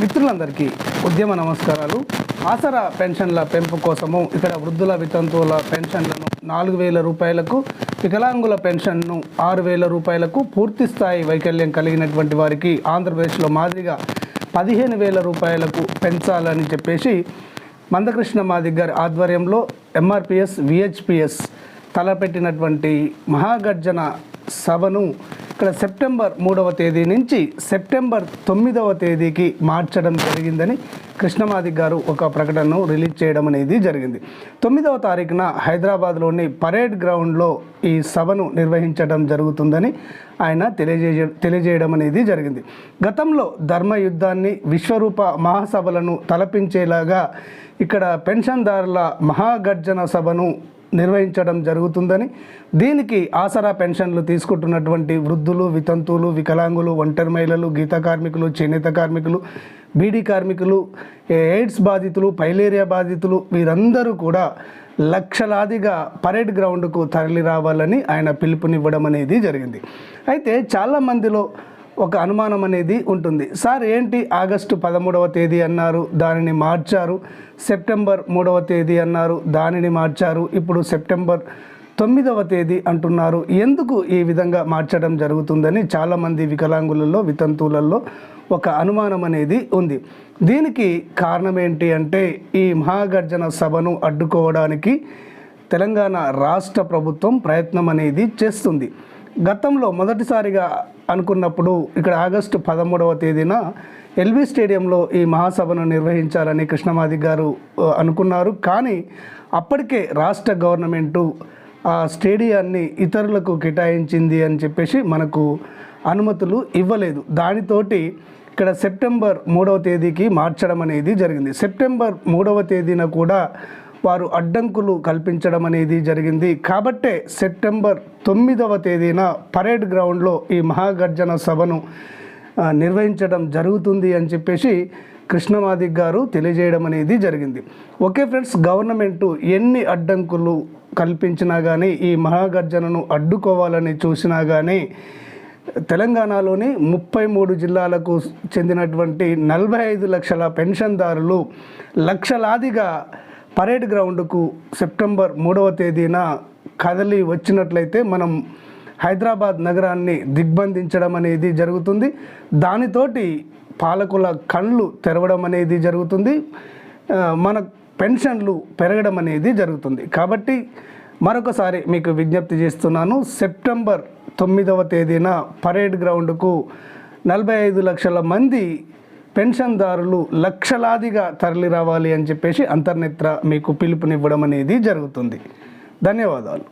మిత్రులందరికీ ఉద్యమ నమస్కారాలు. ఆసరా పెన్షన్ల పెంపు కోసము ఇక్కడ వృద్ధుల వితంతువుల పెన్షన్లను నాలుగు వేల రూపాయలకు వికలాంగుల పెన్షన్ను ఆరు వేల రూపాయలకు పూర్తి స్థాయి వైకల్యం కలిగినటువంటి వారికి ఆంధ్రప్రదేశ్లో మాదిరిగా పదిహేను వేల రూపాయలకు పెంచాలని చెప్పేసి మందకృష్ణ మాదిగ్ గారి ఆధ్వర్యంలో ఎంఆర్పిఎస్ విహెచ్పిఎస్ తలపెట్టినటువంటి మహాగర్జన సభను ఇక్కడ సెప్టెంబర్ మూడవ తేదీ నుంచి సెప్టెంబర్ తొమ్మిదవ తేదీకి మార్చడం జరిగిందని కృష్ణమాది గారు ఒక ప్రకటనను రిలీజ్ చేయడం అనేది జరిగింది. తొమ్మిదవ తారీఖున హైదరాబాద్లోని పరేడ్ గ్రౌండ్లో ఈ సభను నిర్వహించడం జరుగుతుందని ఆయన తెలియజేయ తెలియజేయడం అనేది జరిగింది. గతంలో ధర్మయుద్ధాన్ని విశ్వరూప మహాసభలను తలపించేలాగా ఇక్కడ పెన్షన్దారుల మహాగర్జన సభను నిర్వహించడం జరుగుతుందని దీనికి ఆసరా పెన్షన్లు తీసుకుంటున్నటువంటి వృద్ధులు వితంతువులు వికలాంగులు ఒంటరి మహిళలు గీత కార్మికులు చేనేత కార్మికులు బీడీ కార్మికులు ఎయిడ్స్ బాధితులు పైలేరియా బాధితులు వీరందరూ కూడా లక్షలాదిగా పరేడ్ గ్రౌండ్కు తరలి రావాలని ఆయన పిలుపునివ్వడం అనేది జరిగింది. అయితే చాలా మందిలో ఒక అనుమానం అనేది ఉంటుంది. సార్ ఏంటి ఆగస్టు పదమూడవ తేదీ అన్నారు దానిని మార్చారు. సెప్టెంబర్ మూడవ తేదీ అన్నారు దానిని మార్చారు. ఇప్పుడు సెప్టెంబర్ తొమ్మిదవ తేదీ అంటున్నారు. ఎందుకు ఈ విధంగా మార్చడం జరుగుతుందని చాలామంది వికలాంగులలో వితంతువులలో ఒక అనుమానం అనేది ఉంది. దీనికి కారణం ఏంటి అంటే ఈ మహాగర్జన సభను అడ్డుకోవడానికి తెలంగాణ రాష్ట్ర ప్రభుత్వం ప్రయత్నం అనేది చేస్తుంది. గతంలో మొదటిసారిగా అనుకున్నప్పుడు ఇక్కడ ఆగస్టు పదమూడవ తేదీన ఎల్బీ స్టేడియంలో ఈ మహాసభను నిర్వహించాలని కృష్ణమాది గారు అనుకున్నారు. కానీ అప్పటికే రాష్ట్ర గవర్నమెంటు ఆ స్టేడియాన్ని ఇతరులకు కేటాయించింది అని చెప్పేసి మనకు అనుమతులు ఇవ్వలేదు. దానితోటి ఇక్కడ సెప్టెంబర్ మూడవ తేదీకి మార్చడం అనేది జరిగింది. సెప్టెంబర్ మూడవ తేదీన కూడా వారు అడ్డంకులు కల్పించడం అనేది జరిగింది. కాబట్టే సెప్టెంబర్ తొమ్మిదవ తేదీన పరేడ్ గ్రౌండ్లో ఈ మహాగర్జన సభను నిర్వహించడం జరుగుతుంది అని చెప్పేసి కృష్ణమాదిక్ గారు తెలియజేయడం అనేది జరిగింది. ఓకే ఫ్రెండ్స్ గవర్నమెంట్ ఎన్ని అడ్డంకులు కల్పించినా కానీ ఈ మహాగర్జనను అడ్డుకోవాలని చూసినా కానీ తెలంగాణలోని ముప్పై మూడు జిల్లాలకు చెందినటువంటి నలభై ఐదు లక్షల పెన్షన్దారులు లక్షలాదిగా పరేడ్ గ్రౌండ్కు సెప్టెంబర్ మూడవ తేదీన కదలి వచ్చినట్లయితే మనం హైదరాబాద్ నగరాన్ని దిగ్బంధించడం అనేది జరుగుతుంది. దానితోటి పాలకుల కళ్ళు తెరవడం అనేది జరుగుతుంది. మన పెన్షన్లు పెరగడం అనేది జరుగుతుంది. కాబట్టి మరొకసారి మీకు విజ్ఞప్తి చేస్తున్నాను. సెప్టెంబర్ తొమ్మిదవ తేదీన పరేడ్ గ్రౌండ్కు నలభై ఐదు లక్షల మంది పెన్షన్దారులు లక్షలాదిగా తరలి రావాలి అని చెప్పేసి అంతర్నేత్ర మీకు పిలుపునివ్వడం అనేది జరుగుతుంది. ధన్యవాదాలు.